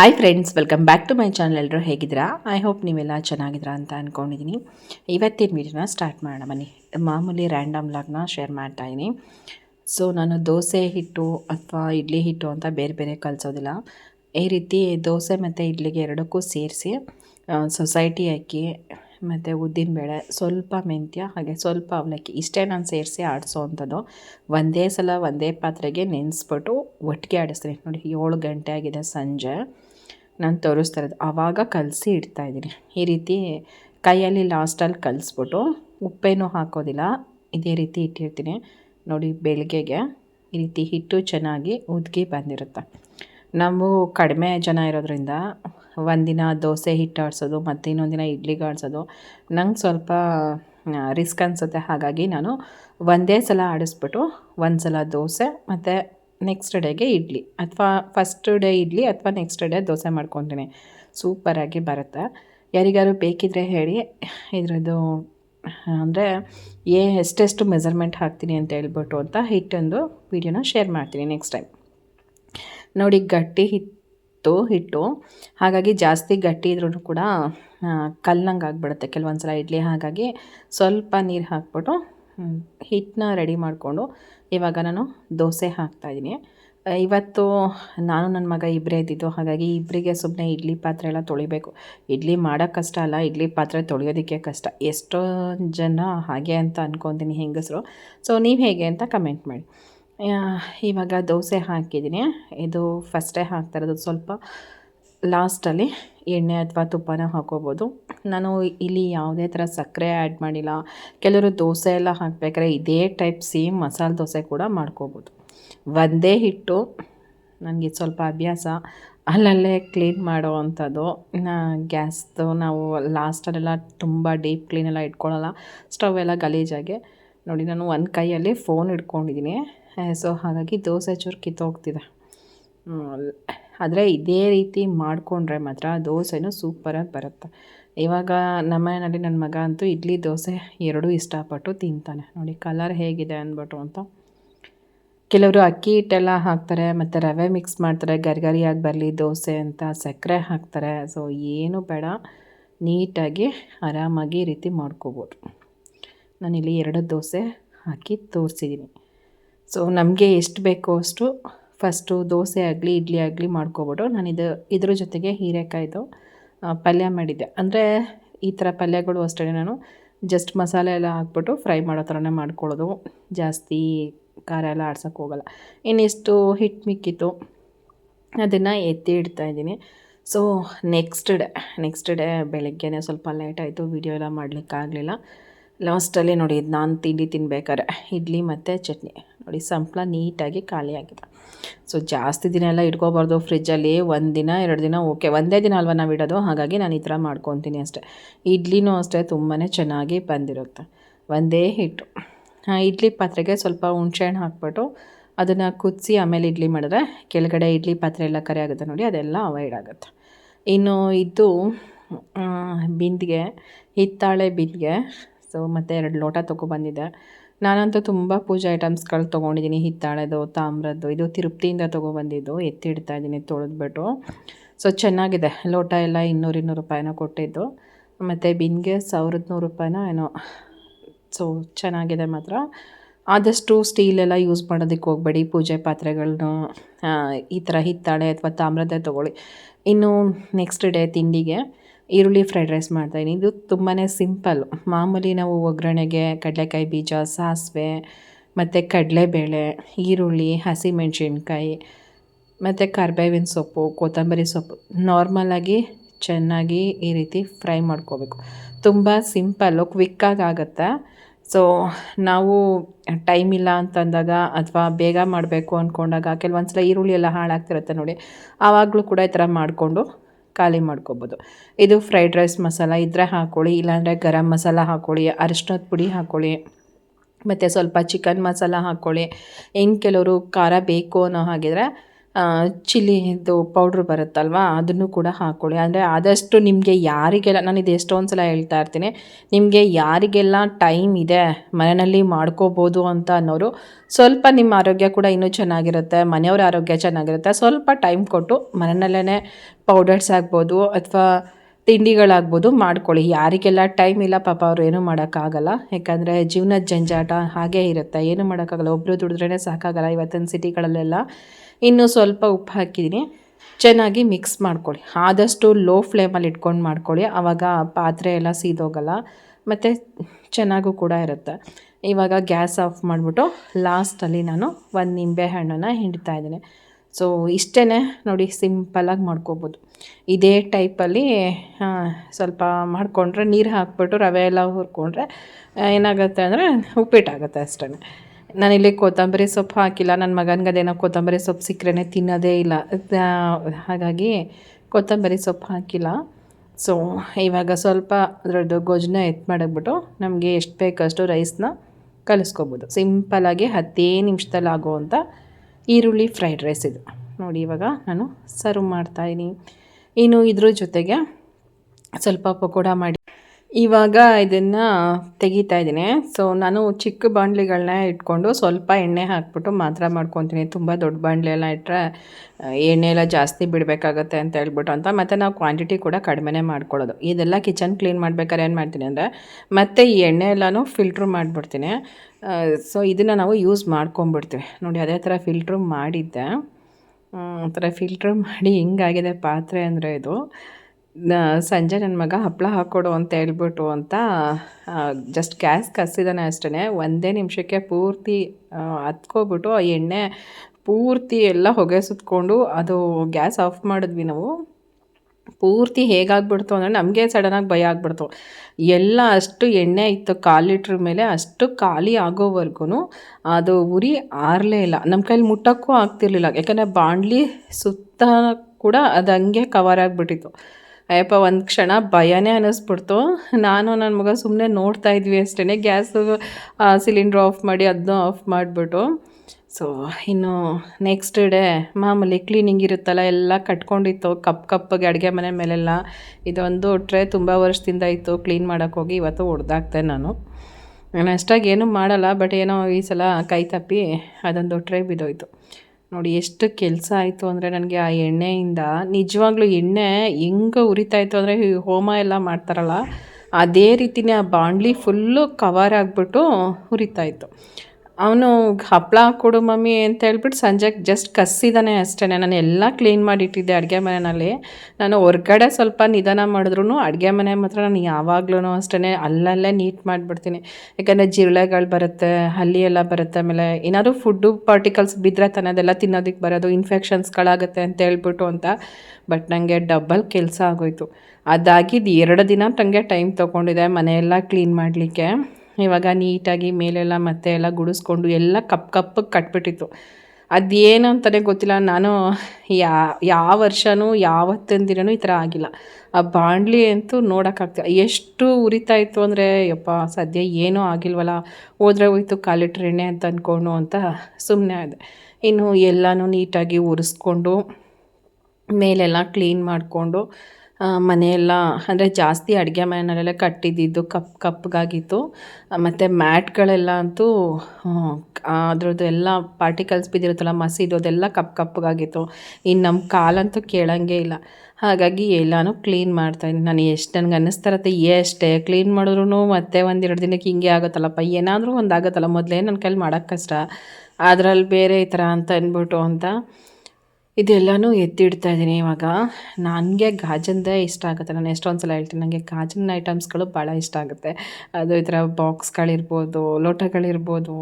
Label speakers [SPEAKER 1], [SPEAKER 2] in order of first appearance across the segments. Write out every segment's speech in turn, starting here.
[SPEAKER 1] Hi friends welcome back to my channel ಎಲ್ಲರೂ ಹೇಗಿದ್ದೀರಾ? I hope ನೀವೆಲ್ಲ ಚೆನ್ನಾಗಿದ್ದೀರಾ ಅಂತ ಅಂದ್ಕೊಂಡಿದ್ದೀನಿ ಇವತ್ತಿನ ವೀಡಿಯೋನ ಸ್ಟಾರ್ಟ್ ಮಾಡೋಣ ಬನ್ನಿ. ಮಾಮೂಲಿ ರ್ಯಾಂಡಮ್ ಲಾಗ್ನ ಶೇರ್ ಮಾಡ್ತಾ ಇದ್ದೀನಿ ಸೊ ನಾನು ದೋಸೆ ಹಿಟ್ಟು ಅಥವಾ ಇಡ್ಲಿ ಹಿಟ್ಟು ಅಂತ ಬೇರೆ ಬೇರೆ ಕಲಿಸೋದಿಲ್ಲ. ಈ ರೀತಿ ದೋಸೆ ಮತ್ತು ಇಡ್ಲಿಗೆ ಎರಡಕ್ಕೂ ಸೇರಿಸಿ ಸೊಸೈಟಿ ಅಕ್ಕಿ ಮತ್ತು ಉದ್ದಿನಬೇಳೆ ಸ್ವಲ್ಪ ಮೆಂತ್ಯ ಹಾಗೆ ಸ್ವಲ್ಪ ಅವಲಕ್ಕಿ ಇಷ್ಟೇ ನಾನು ಸೇರಿಸಿ ಆಡಿಸೋ ಅಂಥದ್ದು ಒಂದೇ ಸಲ ಒಂದೇ ಪಾತ್ರೆಗೆ ನೆನೆಸ್ಬಿಟ್ಟು ಒಟ್ಟಿಗೆ ಆಡಿಸ್ತೀನಿ. ನೋಡಿ, ಏಳು ಗಂಟೆ ಆಗಿದೆ ಸಂಜೆ. ನಾನು ತೋರಿಸ್ತಾ ಇರೋದು. ಆವಾಗ ಕಲಸಿ ಇಡ್ತಾಯಿದ್ದೀನಿ ಈ ರೀತಿ ಕೈಯಲ್ಲಿ ಲಾಸ್ಟಲ್ಲಿ ಕಲಿಸ್ಬಿಟ್ಟು ಉಪ್ಪೇನೂ ಹಾಕೋದಿಲ್ಲ. ಇದೇ ರೀತಿ ಇಟ್ಟಿರ್ತೀನಿ. ನೋಡಿ ಬೆಳಗ್ಗೆಗೆ ಈ ರೀತಿ ಹಿಟ್ಟು ಚೆನ್ನಾಗಿ ಉದ್ಗಿ ಬಂದಿರುತ್ತೆ. ನಾವು ಕಡಿಮೆ ಜನ ಇರೋದ್ರಿಂದ ಒಂದಿನ ದೋಸೆ ಹಿಟ್ಟು ಆಡಿಸೋದು, ಮತ್ತು ಇನ್ನೊಂದು ದಿನ ಇಡ್ಲಿಗೆ ಆಡಿಸೋದು, ನಂಗೆ ಸ್ವಲ್ಪ ರಿಸ್ಕ್ ಅನಿಸುತ್ತೆ. ಹಾಗಾಗಿ ನಾನು ಒಂದೇ ಸಲ ಆಡಿಸ್ಬಿಟ್ಟು ಒಂದು ಸಲ ದೋಸೆ, ಮತ್ತು ನೆಕ್ಸ್ಟ್ ಡೇಗೆ ಇಡ್ಲಿ ಅಥವಾ ಫಸ್ಟ್ ಡೇ ಇಡ್ಲಿ ಅಥವಾ ನೆಕ್ಸ್ಟ್ ಡೇ ದೋಸೆ ಮಾಡ್ಕೊತೀನಿ. ಸೂಪರಾಗಿ ಬರುತ್ತೆ. ಯಾರಿಗಾರು ಬೇಕಿದ್ರೆ ಹೇಳಿ. ಇದರದ್ದು, ಅಂದರೆ ಏ ಎಷ್ಟೆಷ್ಟು ಮೆಸರ್ಮೆಂಟ್ ಹಾಕ್ತೀನಿ ಅಂತ ಹೇಳ್ಬಿಟ್ಟು ಅಂತ ಹಿಟ್ಟೊಂದು ವೀಡಿಯೋನ ಶೇರ್ ಮಾಡ್ತೀನಿ ನೆಕ್ಸ್ಟ್ ಟೈಮ್ ನೋಡಿ, ಗಟ್ಟಿ ಹಿಟ್ಟು ಹಿಟ್ಟು. ಹಾಗಾಗಿ ಜಾಸ್ತಿ ಗಟ್ಟಿ ಇದ್ರೂ ಕೂಡ ಕಲ್ಲಂಗೆ ಆಗಿಬಿಡುತ್ತೆ. ಕೆಲವೊಂದು ಸಲ ಇಡ್ಲಿ ಹಾಗಾಗಿ ಸ್ವಲ್ಪ ನೀರು ಹಾಕ್ಬಿಟ್ಟು ಹಿಟ್ಟನ್ನ ರೆಡಿ ಮಾಡಿಕೊಂಡು ಇವಾಗ ನಾನು ದೋಸೆ ಹಾಕ್ತಾಯಿದ್ದೀನಿ ಇವತ್ತು ನಾನು ನನ್ನ ಮಗ ಇಬ್ಬರೇ ಇದ್ದಿದ್ದು, ಹಾಗಾಗಿ ಇಬ್ಬರಿಗೆ ಸುಮ್ಮನೆ ಇಡ್ಲಿ ಪಾತ್ರೆ ಎಲ್ಲ ತೊಳಿಬೇಕು. ಇಡ್ಲಿ ಮಾಡೋಕ್ಕೆ ಕಷ್ಟ ಅಲ್ಲ, ಇಡ್ಲಿ ಪಾತ್ರೆ ತೊಳೆಯೋದಕ್ಕೆ ಕಷ್ಟ. ಎಷ್ಟೋ ಜನ ಹಾಗೆ ಅಂತ ಅಂದ್ಕೊತೀನಿ ಹೆಂಗಸರು. ಸೊ ನೀವು ಹೇಗೆ ಅಂತ ಕಮೆಂಟ್ ಮಾಡಿ. ಇವಾಗ ದೋಸೆ ಹಾಕಿದ್ದೀನಿ. ಇದು ಫಸ್ಟೇ ಹಾಕ್ತಾ ಇರೋದು. ಸ್ವಲ್ಪ ಲಾಸ್ಟಲ್ಲಿ ಎಣ್ಣೆ ಅಥವಾ ತುಪ್ಪನ ಹಾಕೋಬೋದು. ನಾನು ಇಲ್ಲಿ ಯಾವುದೇ ಥರ ಸಕ್ಕರೆ ಆ್ಯಡ್ ಮಾಡಿಲ್ಲ. ಕೆಲವರು ದೋಸೆ ಎಲ್ಲ ಹಾಕಬೇಕಾದ್ರೆ ಇದೇ ಟೈಪ್ ಸೇಮ್ ಮಸಾಲೆ ದೋಸೆ ಕೂಡ ಮಾಡ್ಕೋಬೋದು. ಒಂದೇ ಹಿಟ್ಟು, ನನಗೆ ಸ್ವಲ್ಪ ಅಭ್ಯಾಸ. ಅಲ್ಲಲ್ಲೇ ಕ್ಲೀನ್ ಮಾಡೋ ಅಂಥದ್ದು. ಗ್ಯಾಸ್ದು ನಾವು ಲಾಸ್ಟಲ್ಲೆಲ್ಲ ತುಂಬ ಡೀಪ್ ಕ್ಲೀನೆಲ್ಲ ಇಟ್ಕೊಳ್ಳಲ್ಲ. ಸ್ಟವ್ ಎಲ್ಲ ಗಲೀಜಾಗೆ. ನೋಡಿ, ನಾನು ಒಂದು ಕೈಯಲ್ಲಿ ಫೋನ್ ಇಟ್ಕೊಂಡಿದ್ದೀನಿ. ಸೊ, ಹಾಗಾಗಿ ದೋಸೆ ಚೂರು ಕಿತ್ತೋಗ್ತಿದೆ ಆದರೆ ಇದೇ ರೀತಿ ಮಾಡಿಕೊಂಡ್ರೆ ಮಾತ್ರ ದೋಸೆನೂ ಸೂಪರಾಗಿ ಬರುತ್ತೆ. ಇವಾಗ ನಮ್ಮ ಮನೆಯಲ್ಲಿ ನನ್ನ ಮಗ ಅಂತೂ ಇಡ್ಲಿ ದೋಸೆ ಎರಡೂ ಇಷ್ಟಪಟ್ಟು ತಿಂತಾನೆ. ನೋಡಿ ಕಲರ್ ಹೇಗಿದೆ ಅಂದ್ಬಿಟ್ಟು ಅಂತ. ಕೆಲವರು ಅಕ್ಕಿ ಹಿಟ್ಟೆಲ್ಲ ಹಾಕ್ತಾರೆ, ಮತ್ತು ರವೆ ಮಿಕ್ಸ್ ಮಾಡ್ತಾರೆ ಗರಿಗರಿಯಾಗಿ ಬರಲಿ ದೋಸೆ ಅಂತ ಸಕ್ಕರೆ ಹಾಕ್ತಾರೆ. ಸೊ ಏನು ಬೇಡ, ನೀಟಾಗಿ ಆರಾಮಾಗಿ ಈ ರೀತಿ ಮಾಡ್ಕೋಬೋದು. ನಾನಿಲ್ಲಿ ಎರಡು ದೋಸೆ ಹಾಕಿ ತೋರಿಸಿದ್ದೀನಿ ಸೊ ನಮಗೆ ಎಷ್ಟು ಬೇಕೋ ಅಷ್ಟು ಫಸ್ಟು ದೋಸೆ ಆಗಲಿ, ಇಡ್ಲಿ ಆಗಲಿ ಮಾಡ್ಕೊಬಿಟ್ಟು ನಾನು ಇದು, ಇದ್ರ ಜೊತೆಗೆ ಹೀರೆಕಾಯ್ದು ಪಲ್ಯ ಮಾಡಿದ್ದೆ. ಅಂದರೆ ಈ ಥರ ಪಲ್ಯಗಳು ಅಷ್ಟೇ ನಾನು. ಜಸ್ಟ್ ಮಸಾಲೆ ಎಲ್ಲ ಹಾಕ್ಬಿಟ್ಟು ಫ್ರೈ ಮಾಡೋ ಥರನೇ ಮಾಡ್ಕೊಳ್ಳೋದು. ಜಾಸ್ತಿ ಖಾರ ಎಲ್ಲ ಆಡ್ಸೋಕ್ಕೆ ಹೋಗಲ್ಲ. ಇನ್ನಿಷ್ಟು ಹಿಟ್ಟು ಮಿಕ್ಕಿತ್ತು. ಅದನ್ನು ಎತ್ತಿ ಇಡ್ತಾಯಿದ್ದೀನಿ so next day next day ಬೆಳಗ್ಗೆನೇ ಸ್ವಲ್ಪ ಲೇಟ್ ಆಯಿತು. ವೀಡಿಯೋ ಎಲ್ಲ ಮಾಡಲಿಕ್ಕಾಗಲಿಲ್ಲ. ಲಾಸ್ಟಲ್ಲಿ ನೋಡಿ, ನಾನು ತಿಂಡಿ ತಿನ್ಬೇಕಾದ್ರೆ, ಇಡ್ಲಿ ಮತ್ತು ಚಟ್ನಿ. ನೋಡಿ, ಸಂಪ್ಳ ನೀಟಾಗಿ ಖಾಲಿಯಾಗಿದೆ. ಸೊ ಜಾಸ್ತಿ ದಿನ ಎಲ್ಲ ಇಟ್ಕೋಬಾರ್ದು ಫ್ರಿಜ್ಜಲ್ಲಿ. ಒಂದು ದಿನ, ಎರಡು ದಿನ, ಓಕೆ. ಒಂದೇ ದಿನ ಅಲ್ವಾ ನಾವು ಇಡೋದು? ಹಾಗಾಗಿ ನಾನು ಈ ಥರ ಮಾಡ್ಕೊತೀನಿ ಅಷ್ಟೇ. ಇಡ್ಲಿನೂ ಅಷ್ಟೇ ತುಂಬಾ ಚೆನ್ನಾಗಿ ಬಂದಿರುತ್ತೆ. ಒಂದೇ ಹಿಟ್ಟು. ಇಡ್ಲಿ ಪಾತ್ರೆಗೆ ಸ್ವಲ್ಪ ಹುಣ್ಸೆಹಣ್ಣು ಹಾಕ್ಬಿಟ್ಟು ಅದನ್ನು ಕುದಿಸಿ ಆಮೇಲೆ ಇಡ್ಲಿ ಮಾಡಿದ್ರೆ ಕೆಳಗಡೆ ಇಡ್ಲಿ ಪಾತ್ರೆ ಎಲ್ಲ ಕರೆ ಆಗುತ್ತೆ ನೋಡಿ, ಅದೆಲ್ಲ ಅವಾಯ್ಡ್ ಆಗುತ್ತೆ. ಇನ್ನು ಇದು ಬಿಂದಿಗೆ, ಹಿತ್ತಾಳೆ ಬಿಂದಿಗೆ. ಸೊ ಮತ್ತು ಎರಡು ಲೋಟ ತೊಗೊಬಂದಿದ್ದೆ ನಾನಂತೂ ತುಂಬ ಪೂಜೆ ಐಟಮ್ಸ್ಗಳು ತೊಗೊಂಡಿದ್ದೀನಿ ಹಿತ್ತಾಳೆದು, ತಾಮ್ರದ್ದು, ಇದು ತಿರುಪ್ತಿಯಿಂದ ತೊಗೊಬಂದಿದ್ದು ಎತ್ತಿಡ್ತಾ ಇದ್ದೀನಿ ತೊಳೆದ್ಬಿಟ್ಟು. ಸೊ ಚೆನ್ನಾಗಿದೆ. ಲೋಟ ಎಲ್ಲ ಇನ್ನೂರು ಇನ್ನೂರು ರೂಪಾಯಿನ ಕೊಟ್ಟಿದ್ದು. ಮತ್ತು ಬಿನ್ಗೆ ಸಾವಿರದ ನೂರು ರೂಪಾಯಿನ ಏನೋ. ಸೊ ಚೆನ್ನಾಗಿದೆ ಮಾತ್ರ. ಆದಷ್ಟು ಸ್ಟೀಲೆಲ್ಲ ಯೂಸ್ ಮಾಡೋದಕ್ಕೆ ಹೋಗಬೇಡಿ. ಪೂಜೆ ಪಾತ್ರೆಗಳನ್ನ ಈ ಥರ ಹಿತ್ತಾಳೆ ಅಥವಾ ತಾಮ್ರದ್ದೇ ತೊಗೊಳ್ಳಿ. ಇನ್ನು ನೆಕ್ಸ್ಟ್ ಡೇ ತಿಂಡಿಗೆ. ಈರುಳ್ಳಿ ಫ್ರೈಡ್ ರೈಸ್ ಮಾಡ್ತಾಯಿದ್ದೀನಿ ಇದು ತುಂಬಾ ಸಿಂಪಲ್ಲು ಮಾಮೂಲಿ ನಾವು ಒಗ್ಗರಣೆಗೆ ಕಡಲೆಕಾಯಿ ಬೀಜ, ಸಾಸಿವೆ, ಮತ್ತು ಕಡಲೆಬೇಳೆ, ಈರುಳ್ಳಿ, ಹಸಿಮೆಣ್ಸಿನ್ಕಾಯಿ, ಮತ್ತು ಕರ್ಬೇವಿನ ಸೊಪ್ಪು, ಕೊತ್ತಂಬರಿ ಸೊಪ್ಪು ನಾರ್ಮಲಾಗಿ ಚೆನ್ನಾಗಿ ಈ ರೀತಿ ಫ್ರೈ ಮಾಡ್ಕೋಬೇಕು. ತುಂಬ ಸಿಂಪಲ್ಲು ಕ್ವಿಕ್ಕಾಗಿ ಆಗುತ್ತೆ. ಸೊ ನಾವು ಟೈಮ್ ಇಲ್ಲ ಅಂತಂದಾಗ ಅಥವಾ ಬೇಗ ಮಾಡಬೇಕು ಅಂದ್ಕೊಂಡಾಗ ಕೆಲವೊಂದು ಸಲ ಈರುಳ್ಳಿ ಎಲ್ಲ ಹಾಳಾಗ್ತಿರುತ್ತೆ ನೋಡಿ, ಆವಾಗಲೂ ಕೂಡ ಈ ಥರ ಮಾಡಿಕೊಂಡು ಖಾಲಿ ಮಾಡ್ಕೊಬೋದು. ಇದು ಫ್ರೈಡ್ ರೈಸ್ ಮಸಾಲ ಇದ್ರೆ ಹಾಕ್ಕೊಳ್ಳಿ ಇಲ್ಲಾಂದರೆ ಗರಂ ಮಸಾಲ ಹಾಕ್ಕೊಳ್ಳಿ ಅರಿಶಿನದ ಪುಡಿ ಹಾಕ್ಕೊಳ್ಳಿ ಮತ್ತು ಸ್ವಲ್ಪ ಚಿಕನ್ ಮಸಾಲ ಹಾಕ್ಕೊಳ್ಳಿ ಇನ್ನು ಕೆಲವರು ಖಾರ ಬೇಕು ಅನ್ನೋ ಹಾಗಿದ್ರೆ ಚಿಲ್ಲಿದು ಪೌಡ್ರ್ ಬರುತ್ತಲ್ವ, ಅದನ್ನು ಕೂಡ ಹಾಕ್ಕೊಳ್ಳಿ ಅಂದರೆ ಆದಷ್ಟು ನಿಮಗೆ ಯಾರಿಗೆಲ್ಲ, ನಾನು ಇದು ಎಷ್ಟೊಂದು ಸಲ ಹೇಳ್ತಾ ಇರ್ತೀನಿ, ನಿಮಗೆ ಯಾರಿಗೆಲ್ಲ ಟೈಮ್ ಇದೆ ಮನೆಯಲ್ಲಿ ಮಾಡ್ಕೋಬೋದು ಅಂತ ಅನ್ನೋರು, ಸ್ವಲ್ಪ ನಿಮ್ಮ ಆರೋಗ್ಯ ಕೂಡ ಇನ್ನೂ ಚೆನ್ನಾಗಿರುತ್ತೆ, ಮನೆಯವ್ರ ಆರೋಗ್ಯ ಚೆನ್ನಾಗಿರುತ್ತೆ, ಸ್ವಲ್ಪ ಟೈಮ್ ಕೊಟ್ಟು ಮನೆಯಲ್ಲೇ ಪೌಡರ್ಸ್ ಆಗ್ಬೋದು ಅಥವಾ ತಿಂಡಿಗಳಾಗ್ಬೋದು ಮಾಡ್ಕೊಳ್ಳಿ. ಯಾರಿಗೆಲ್ಲ ಟೈಮ್ ಇಲ್ಲ, ಪಾಪ ಅವ್ರು ಏನೂ ಮಾಡೋಕ್ಕಾಗಲ್ಲ. ಯಾಕಂದರೆ ಜೀವನದ ಜಂಜಾಟ ಹಾಗೇ ಇರುತ್ತೆ. ಏನೂ ಮಾಡೋಕ್ಕಾಗಲ್ಲ. ಒಬ್ಬರು ದುಡಿದ್ರೇ ಸಾಕಾಗಲ್ಲ. ಇವತ್ತಿನ ಸಿಟಿಗಳಲ್ಲೆಲ್ಲ ಇನ್ನೂ ಸ್ವಲ್ಪ ಉಪ್ಪು ಹಾಕಿದ್ದೀನಿ. ಚೆನ್ನಾಗಿ ಮಿಕ್ಸ್ ಮಾಡ್ಕೊಳ್ಳಿ. ಆದಷ್ಟು ಲೋ ಫ್ಲೇಮಲ್ಲಿ ಇಟ್ಕೊಂಡು ಮಾಡ್ಕೊಳ್ಳಿ. ಆವಾಗ ಪಾತ್ರೆ ಎಲ್ಲ ಸೀದೋಗಲ್ಲ. ಮತ್ತು ಚೆನ್ನಾಗೂ ಕೂಡ ಇರುತ್ತೆ. ಇವಾಗ ಗ್ಯಾಸ್ ಆಫ್ ಮಾಡಿಬಿಟ್ಟು ಲಾಸ್ಟಲ್ಲಿ ನಾನು ಒಂದು ನಿಂಬೆ ಹಣ್ಣನ್ನು ಹಿಂಡ್ತಾ ಇದ್ದೀನಿ. ಸೊ ಇಷ್ಟೇ ನೋಡಿ ಸಿಂಪಲ್ಲಾಗಿ ಮಾಡ್ಕೋಬೋದು. ಇದೇ ಟೈಪಲ್ಲಿ ಸ್ವಲ್ಪ ಮಾಡಿಕೊಂಡ್ರೆ ನೀರು ಹಾಕ್ಬಿಟ್ಟು ರವೆ ಎಲ್ಲ ಹುರ್ಕೊಂಡ್ರೆ ಏನಾಗುತ್ತೆ ಅಂದರೆ ಉಪ್ಪಿಟ್ಟಾಗುತ್ತೆ ಅಷ್ಟೇ ನಾನಿಲ್ಲಿ ಕೊತ್ತಂಬರಿ ಸೊಪ್ಪು ಹಾಕಿಲ್ಲ ನನ್ನ ಮಗನಿಗೆ ಅದೇನೋ ಕೊತ್ತಂಬರಿ ಸೊಪ್ಪು ಸಿಕ್ಕರೆ ತಿನ್ನೋದೇ ಇಲ್ಲ. ಹಾಗಾಗಿ ಕೊತ್ತಂಬರಿ ಸೊಪ್ಪು ಹಾಕಿಲ್ಲ. ಸೊ ಇವಾಗ ಸ್ವಲ್ಪ ಅದರದ್ದು ಗೊಜ್ಜನ್ನ ಎತ್ ಮಾಡಿಬಿಟ್ಟು ನಮಗೆ ಎಷ್ಟು ಬೇಕಷ್ಟು ರೈಸ್ನ ಕಲಿಸ್ಕೊಬೋದು. ಸಿಂಪಲ್ಲಾಗಿ ಹತ್ತೇ ನಿಮಿಷದಲ್ಲಿ ಆಗುವಂಥ ಈರುಳ್ಳಿ ಫ್ರೈಡ್ ರೈಸ್ ಇದು. ನೋಡಿ, ಇವಾಗ ನಾನು ಸರ್ವ್ ಮಾಡ್ತಾಯಿದ್ದೀನಿ ಇನ್ನು ಇದ್ರ ಜೊತೆಗೆ ಸ್ವಲ್ಪ ಪಕೋಡ ಮಾಡಿ. ಇವಾಗ ಇದನ್ನು ತೆಗಿತಾ ಇದ್ದೀನಿ. ಸೊ ನಾನು ಚಿಕ್ಕ ಬಾಂಡ್ಲಿಗಳನ್ನ ಇಟ್ಕೊಂಡು ಸ್ವಲ್ಪ ಎಣ್ಣೆ ಹಾಕ್ಬಿಟ್ಟು ಮಾತ್ರ ಮಾಡ್ಕೊತೀನಿ. ತುಂಬ ದೊಡ್ಡ ಬಾಣಲೆ ಎಲ್ಲ ಇಟ್ಟರೆ ಎಣ್ಣೆ ಎಲ್ಲ ಜಾಸ್ತಿ ಬಿಡಬೇಕಾಗತ್ತೆ ಅಂತ ಹೇಳ್ಬಿಟ್ಟು ಅಂತ. ಮತ್ತು ನಾವು ಕ್ವಾಂಟಿಟಿ ಕೂಡ ಕಡಿಮೆನೇ ಮಾಡ್ಕೊಳ್ಳೋದು. ಇದೆಲ್ಲ ಕಿಚನ್ ಕ್ಲೀನ್ ಮಾಡ್ಬೇಕಾದ್ರೆ ಏನು ಮಾಡ್ತೀನಿ ಅಂದರೆ, ಮತ್ತು ಈ ಎಣ್ಣೆ ಎಲ್ಲನೂ ಫಿಲ್ಟ್ರ್ ಮಾಡಿಬಿಡ್ತೀನಿ ಸೊ ಇದನ್ನು ನಾವು ಯೂಸ್ ಮಾಡ್ಕೊಂಬಿಡ್ತೀವಿ ನೋಡಿ, ಅದೇ ಥರ ಫಿಲ್ಟ್ರ್ ಮಾಡಿದ್ದೆ. ಆ ಥರ ಫಿಲ್ಟ್ರ್ ಮಾಡಿ ಹಿಂಗಾಗಿದೆ ಪಾತ್ರೆ ಅಂದರೆ ಇದು. ಸಂಜೆ ನನ್ನ ಮಗ ಹಪ್ಪಳ ಹಾಕ್ಕೊಡು ಅಂತ ಹೇಳ್ಬಿಟ್ಟು ಅಂತ ಜಸ್ಟ್ ಗ್ಯಾಸ್ ಕಸಿದಾನೆ ಅಷ್ಟೇ ಒಂದೇ ನಿಮಿಷಕ್ಕೆ ಪೂರ್ತಿ ಹತ್ಕೊಬಿಟ್ಟು ಆ ಎಣ್ಣೆ ಪೂರ್ತಿ ಎಲ್ಲ ಹೊಗೆ ಸುತ್ಕೊಂಡು ಅದು ಗ್ಯಾಸ್ ಆಫ್ ಮಾಡಿದ್ವಿ ನಾವು. ಪೂರ್ತಿ ಹೇಗಾಗ್ಬಿಡ್ತು ಅಂದರೆ ನಮಗೆ ಸಡನ್ನಾಗಿ ಭಯ ಆಗ್ಬಿಡ್ತು. ಎಲ್ಲ ಅಷ್ಟು ಎಣ್ಣೆ ಇತ್ತು ಕಾಲು ಲೀಟ್ರ್ ಮೇಲೆ, ಅಷ್ಟು ಖಾಲಿ ಆಗೋವರೆಗೂ ಅದು ಉರಿ ಆರಲೇ ಇಲ್ಲ. ನಮ್ಮ ಕೈಲಿ ಮುಟ್ಟೋಕ್ಕೂ ಆಗ್ತಿರ್ಲಿಲ್ಲ. ಯಾಕಂದರೆ ಬಾಣಲಿ ಸುತ್ತ ಕೂಡ ಅದು ಹಂಗೆ ಕವರ್ ಆಗಿಬಿಟ್ಟಿತ್ತು. ಅಯ್ಯಪ್ಪ, ಒಂದು ಕ್ಷಣ ಭಯನೇ ಅನ್ನಿಸ್ಬಿಡ್ತು ನಾನು ನನ್ನ ಮಗ ಸುಮ್ಮನೆ ನೋಡ್ತಾ ಇದ್ವಿ ಅಷ್ಟೇ ಗ್ಯಾಸು ಸಿಲಿಂಡ್ರ್ ಆಫ್ ಮಾಡಿ ಅದನ್ನೂ ಆಫ್ ಮಾಡಿಬಿಟ್ಟು. ಸೊ ಇನ್ನು ನೆಕ್ಸ್ಟ್ ಡೇ ಮಾಮೂಲಿ ಕ್ಲೀನಿಂಗ್ ಇರುತ್ತಲ್ಲ, ಎಲ್ಲ ಕಟ್ಕೊಂಡಿತ್ತು. ಕಪ್ ಕಪ್ಪಗೆ ಅಡುಗೆ ಮನೆ ಮೇಲೆಲ್ಲ. ಇದೊಂದು ಟ್ರೇ ತುಂಬ ವರ್ಷದಿಂದ ಇತ್ತು. ಕ್ಲೀನ್ ಮಾಡೋಕ್ಕೆ ಹೋಗಿ ಇವತ್ತು ಹೊಡೆದಾಕ್ತೆ ನಾನು. ನಾನು ಅಷ್ಟಾಗಿ ಏನೂ ಮಾಡಲ್ಲ ಬಟ್ ಏನೋ ಈ ಸಲ ಕೈ ತಪ್ಪಿ ಅದೊಂದು ಟ್ರೇ ಬಿದ್ದೋಯ್ತು. ನೋಡಿ, ಎಷ್ಟು ಕೆಲಸ ಆಯಿತು ಅಂದರೆ ನನಗೆ ಆ ಎಣ್ಣೆಯಿಂದ, ನಿಜವಾಗ್ಲೂ ಎಣ್ಣೆ ಹೆಂಗೆ ಉರಿತಾಯಿತ್ತು ಅಂದರೆ ಹೋಮ ಎಲ್ಲ ಮಾಡ್ತಾರಲ್ಲ, ಅದೇ ರೀತಿನೇ ಆ ಬಾಣಲಿ ಫುಲ್ಲು ಕವರ್ ಆಗಿಬಿಟ್ಟು ಉರಿತಾಯಿತ್ತು ಅವನು ಹಪ್ಪಳ ಕೊಡು ಮಮ್ಮಿ ಅಂತ ಹೇಳ್ಬಿಟ್ಟು ಸಂಜೆಗೆ ಜಸ್ಟ್ ಕಸಿದಾನೆ ಅಷ್ಟೇ ನಾನು ಎಲ್ಲ ಕ್ಲೀನ್ ಮಾಡಿಟ್ಟಿದ್ದೆ ಅಡುಗೆ ಮನೆಯಲ್ಲಿ. ನಾನು ಹೊರ್ಗಡೆ ಸ್ವಲ್ಪ ನಿಧಾನ ಮಾಡಿದ್ರು ಅಡುಗೆ ಮನೆ ಮಾತ್ರ ನಾನು ಯಾವಾಗ್ಲೂ ಅಷ್ಟೇ ಅಲ್ಲಲ್ಲೇ ನೀಟ್ ಮಾಡಿಬಿಡ್ತೀನಿ. ಯಾಕಂದರೆ ಜಿರಳೆಗಳು ಬರುತ್ತೆ, ಹಲ್ಲಿ ಎಲ್ಲ ಬರುತ್ತೆ, ಆಮೇಲೆ ಏನಾದರೂ ಫುಡ್ಡು ಪಾರ್ಟಿಕಲ್ಸ್ ಬಿದ್ದರೆ ತಾನೇ ಅದೆಲ್ಲ ತಿನ್ನೋದಕ್ಕೆ ಬರೋದು ಇನ್ಫೆಕ್ಷನ್ಸ್ಗಳಾಗುತ್ತೆ ಅಂತ ಹೇಳ್ಬಿಟ್ಟು ಅಂತ. ಬಟ್ ನನಗೆ ಡಬ್ಬಲ್ ಕೆಲಸ ಆಗೋಯ್ತು. ಅದಾಗಿದ್ದು ಎರಡು ದಿನ ನನಗೆ ಟೈಮ್ ತೊಗೊಂಡಿದೆ ಮನೆಯೆಲ್ಲ ಕ್ಲೀನ್ ಮಾಡಲಿಕ್ಕೆ. ಇವಾಗ ನೀಟಾಗಿ ಮೇಲೆಲ್ಲ ಮತ್ತೆ ಎಲ್ಲ ಗುಡಿಸ್ಕೊಂಡು ಎಲ್ಲ ಕಪ್ ಕಪ್ಪಗೆ ಕಟ್ಬಿಟ್ಟಿತ್ತು. ಅದೇನು ಅಂತಲೇ ಗೊತ್ತಿಲ್ಲ. ನಾನು ಯಾ, ಯಾವ ವರ್ಷವೂ ಯಾವತ್ತಿನ ಈ ಥರ ಆಗಿಲ್ಲ. ಆ ಬಾಣಲಿ ಅಂತೂ ನೋಡೋಕ್ಕಾಗ್ತಿಲ್ಲ. ಎಷ್ಟು ಉರಿತಾ ಇತ್ತು ಅಂದರೆ, ಯಪ್ಪ, ಸದ್ಯ ಏನೂ ಆಗಿಲ್ವಲ್ಲ. ಹೋದ್ರೆ ಹೋಯ್ತು ಕಾಲಿಟ್ರೆ ಎಣ್ಣೆ ಅಂತ ಅಂದ್ಕೊಂಡು ಅಂತ ಸುಮ್ಮನೆ ಆದೆ. ಇನ್ನು ಎಲ್ಲನೂ ನೀಟಾಗಿ ಉರಿಸ್ಕೊಂಡು, ಮೇಲೆಲ್ಲ ಕ್ಲೀನ್ ಮಾಡಿಕೊಂಡು ಮನೆಯೆಲ್ಲ ಅಂದರೆ ಜಾಸ್ತಿ ಅಡುಗೆ ಮನೆಯಲ್ಲೆಲ್ಲ ಕಟ್ಟಿದ್ದಿದ್ದು, ಕಪ್ ಕಪ್ಪಗಾಗಿತ್ತು ಮತ್ತು ಮ್ಯಾಟ್ಗಳೆಲ್ಲ ಅಂತೂ ಅದ್ರದ್ದು ಎಲ್ಲ ಪಾರ್ಟಿಕಲ್ಸ್ ಬಿದ್ದಿರುತ್ತಲ್ಲ, ಮಸೀದು ಅದೆಲ್ಲ ಕಪ್ ಕಪ್ಪಗಾಗಿತ್ತು ಇನ್ನು ನಮ್ಮ ಕಾಲಂತೂ ಕೇಳೋಂಗೇ ಇಲ್ಲ. ಹಾಗಾಗಿ ಎಲ್ಲನೂ ಕ್ಲೀನ್ ಮಾಡ್ತಾಯಿದ್ದೀನಿ ನಾನು ಎಷ್ಟು ನನಗೆ ಅನ್ನಿಸ್ತಾ ಎಷ್ಟೇ ಕ್ಲೀನ್ ಮಾಡಿದ್ರು ಮತ್ತೆ ಒಂದೆರಡು ದಿನಕ್ಕೆ ಹಿಂಗೆ ಆಗುತ್ತಲ್ಲಪ್ಪ. ಏನಾದರೂ ಒಂದು ಆಗುತ್ತಲ್ಲ. ಮೊದಲೇ ನನ್ನ ಕೈಲಿ ಮಾಡೋಕ್ಕೆ ಕಷ್ಟ. ಅದರಲ್ಲಿ ಬೇರೆ ಈ ಥರ ಅಂತ ಅಂದ್ಬಿಟ್ಟು ಅಂತ. ಇದೆಲ್ಲನೂ ಎತ್ತಿಡ್ತಾ ಇದ್ದೀನಿ ಇವಾಗ. ನನಗೆ ಗಾಜಂದೇ ಇಷ್ಟ ಆಗುತ್ತೆ. ನಾನು ಎಷ್ಟೊಂದು ಸಲ ಹೇಳ್ತೀನಿ ನನಗೆ ಗಾಜಿನ ಐಟಮ್ಸ್ಗಳು ಭಾಳ ಇಷ್ಟ ಆಗುತ್ತೆ. ಅದು ಈ ಥರ ಬಾಕ್ಸ್ಗಳಿರ್ಬೋದು ಲೋಟಗಳಿರ್ಬೋದು.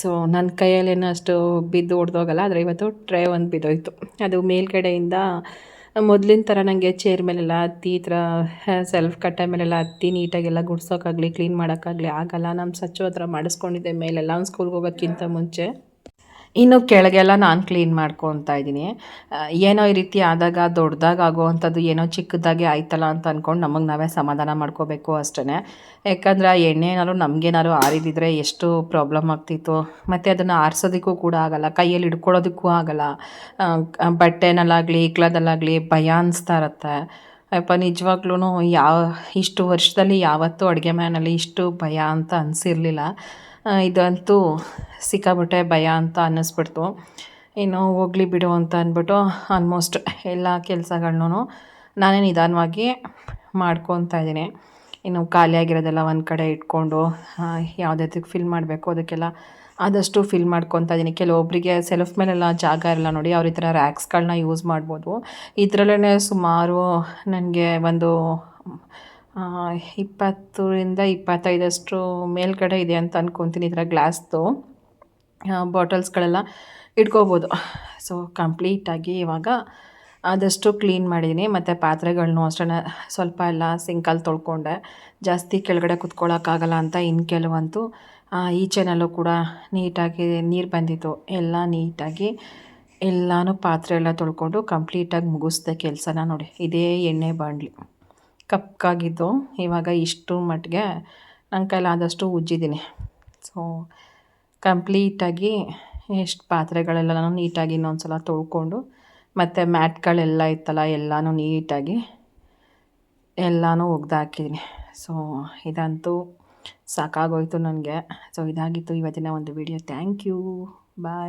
[SPEAKER 1] ಸೊ ನನ್ನ ಕೈಯಲ್ಲೇನೋ ಅಷ್ಟು ಬಿದ್ದು ಹೊಡೆದೋಗಲ್ಲ ಆದರೆ ಇವತ್ತು ಟ್ರೇ ಒಂದು ಬಿದ್ದೋಯ್ತು. ಅದು ಮೇಲ್ಗಡೆಯಿಂದ ಮೊದಲಿನ ಥರ ನನಗೆ ಚೇರ್ ಮೇಲೆಲ್ಲ ಹತ್ತಿ ಈ ಥರ ಸೆಲ್ಫ್ ಕಟ್ಟೆ ಮೇಲೆಲ್ಲ ಹತ್ತಿ ನೀಟಾಗೆಲ್ಲ ಗುಡ್ಸೋಕ್ಕಾಗಲಿ ಕ್ಲೀನ್ ಮಾಡೋಕ್ಕಾಗಲಿ ಆಗಲ್ಲ. ನಮ್ಮ ಸಚ್ಚು ಹತ್ರ ಮಾಡಿಸ್ಕೊಂಡಿದ್ದೆ ಮೇಲೆಲ್ಲ ಒಂದು ಸ್ಕೂಲ್ಗೆ ಹೋಗೋಕ್ಕಿಂತ ಮುಂಚೆ. ಇನ್ನು ಕೆಳಗೆಲ್ಲ ನಾನು ಕ್ಲೀನ್ ಮಾಡ್ಕೊತಾ ಇದ್ದೀನಿ. ಏನೋ ಈ ರೀತಿ ಆದಾಗ ದೊಡ್ಡದಾಗ ಆಗುವಂಥದ್ದು ಏನೋ ಚಿಕ್ಕದಾಗಿ ಆಯ್ತಲ್ಲ ಅಂತ ಅಂದ್ಕೊಂಡು ನಮಗೆ ನಾವೇ ಸಮಾಧಾನ ಮಾಡ್ಕೋಬೇಕು ಅಷ್ಟೇ ಯಾಕಂದ್ರೆ ಎಣ್ಣೆ ಏನಾದ್ರು ನಮಗೇನಾದ್ರು ಆರಿದಿದ್ರೆ ಎಷ್ಟು ಪ್ರಾಬ್ಲಮ್ ಆಗ್ತಿತ್ತು. ಮತ್ತು ಅದನ್ನು ಆರಿಸೋದಕ್ಕೂ ಕೂಡ ಆಗಲ್ಲ, ಕೈಯಲ್ಲಿ ಹಿಡ್ಕೊಳ್ಳೋದಕ್ಕೂ ಆಗಲ್ಲ. ಬಟ್ಟೆನಲ್ಲಾಗಲಿ ಇಕ್ಲದಲ್ಲಾಗಲಿ ಭಯ ಅನಿಸ್ತಾ ಇರುತ್ತೆ. ಅಪ್ಪ ನಿಜವಾಗ್ಲೂ ಯಾವ, ಇಷ್ಟು ವರ್ಷದಲ್ಲಿ ಯಾವತ್ತೂ ಅಡುಗೆ ಮನೆಯಲ್ಲಿ ಇಷ್ಟು ಭಯ ಅಂತ ಅನಿಸಿರ್ಲಿಲ್ಲ. ಇದಂತೂ ಸಿಕ್ಕಾಬಿಟ್ಟೆ ಭಯ ಅಂತ ಅನ್ನಿಸ್ಬಿಡ್ತು. ಇನ್ನು ಹೋಗಲಿ ಬಿಡು ಅಂತ ಅಂದ್ಬಿಟ್ಟು ಆಲ್ಮೋಸ್ಟ್ ಎಲ್ಲ ಕೆಲಸಗಳ್ನೂ ನಾನೇ ನಿಧಾನವಾಗಿ ಮಾಡ್ಕೊತಾ ಇದ್ದೀನಿ. ಇನ್ನು ಖಾಲಿಯಾಗಿರೋದೆಲ್ಲ ಒಂದು ಕಡೆ ಇಟ್ಕೊಂಡು ಯಾವುದ್ಯಾವ್ದಕ್ಕೆ ಫಿಲ್ ಮಾಡಬೇಕು ಅದಕ್ಕೆಲ್ಲ ಆದಷ್ಟು ಫಿಲ್ ಮಾಡ್ಕೊತಾ ಇದ್ದೀನಿ. ಕೆಲವೊಬ್ಬರಿಗೆ ಸೆಲ್ಫ್ ಮೇಲೆಲ್ಲ ಜಾಗ ಇರಲ್ಲ ನೋಡಿ, ಅವ್ರ ಈ ಥರ ರ್ಯಾಕ್ಸ್ಗಳನ್ನ ಯೂಸ್ ಮಾಡ್ಬೋದು. ಇದರಲ್ಲೇ ಸುಮಾರು ನನಗೆ ಒಂದು ಇಪ್ಪತ್ತರಿಂದ ಇಪ್ಪತ್ತೈದಷ್ಟು ಮೇಲ್ಗಡೆ ಇದೆ ಅಂತ ಅಂದ್ಕೊತೀನಿ ಇದರ ಗ್ಲಾಸ್ದು. ಬಾಟಲ್ಸ್ಗಳೆಲ್ಲ ಇಟ್ಕೋಬೋದು. ಸೊ ಕಂಪ್ಲೀಟಾಗಿ ಇವಾಗ ಆದಷ್ಟು ಕ್ಲೀನ್ ಮಾಡಿದ್ದೀನಿ ಮತ್ತು ಪಾತ್ರೆಗಳನ್ನೂ ಅಷ್ಟೇ ಸ್ವಲ್ಪ ಎಲ್ಲ ಸಿಂಕಲ್ಲಿ ತೊಳ್ಕೊಂಡೆ. ಜಾಸ್ತಿ ಕೆಳಗಡೆ ಕುತ್ಕೊಳ್ಳೋಕ್ಕಾಗಲ್ಲ ಅಂತ ಇನ್ನು ಕೆಲವಂತೂ ಈ ಈಚೆನಲ್ಲೂ ಕೂಡ ನೀಟಾಗಿ ನೀರು ಬಂದಿತ್ತು. ಎಲ್ಲ ನೀಟಾಗಿ ಎಲ್ಲನೂ ಪಾತ್ರೆ ಎಲ್ಲ ತೊಳ್ಕೊಂಡು ಕಂಪ್ಲೀಟಾಗಿ ಮುಗಿಸ್ದೆ ಕೆಲಸನ ನೋಡಿ. ಇದೇ ಎಣ್ಣೆ ಬಾಣಲಿ. ಕಪ್ಪಾಗಿದ್ದು ಇವಾಗ ಇಷ್ಟು ಮಟ್ಟಿಗೆ ನನ್ನ ಕೈಲಾದಷ್ಟು ಉಜ್ಜಿದ್ದೀನಿ. ಸೊ ಕಂಪ್ಲೀಟಾಗಿ ಎಷ್ಟು ಪಾತ್ರೆಗಳೆಲ್ಲ ನಾನು ನೀಟಾಗಿ ಇನ್ನೊಂದು ಸಲ ತೊಳ್ಕೊಂಡು, ಮತ್ತು ಮ್ಯಾಟ್ಗಳೆಲ್ಲ ಇತ್ತಲ್ಲ, ಎಲ್ಲನೂ ನೀಟಾಗಿ ಎಲ್ಲನೂ ಒಗ್ದಾಕಿದ್ದೀನಿ ಸೊ ಇದಂತೂ ಸಾಕಾಗೋಯಿತು ನನಗೆ. ಸೊ ಇದಾಗಿತ್ತು ಇವತ್ತಿನ ಒಂದು ವಿಡಿಯೋ ಥ್ಯಾಂಕ್ ಯು ಬಾಯ್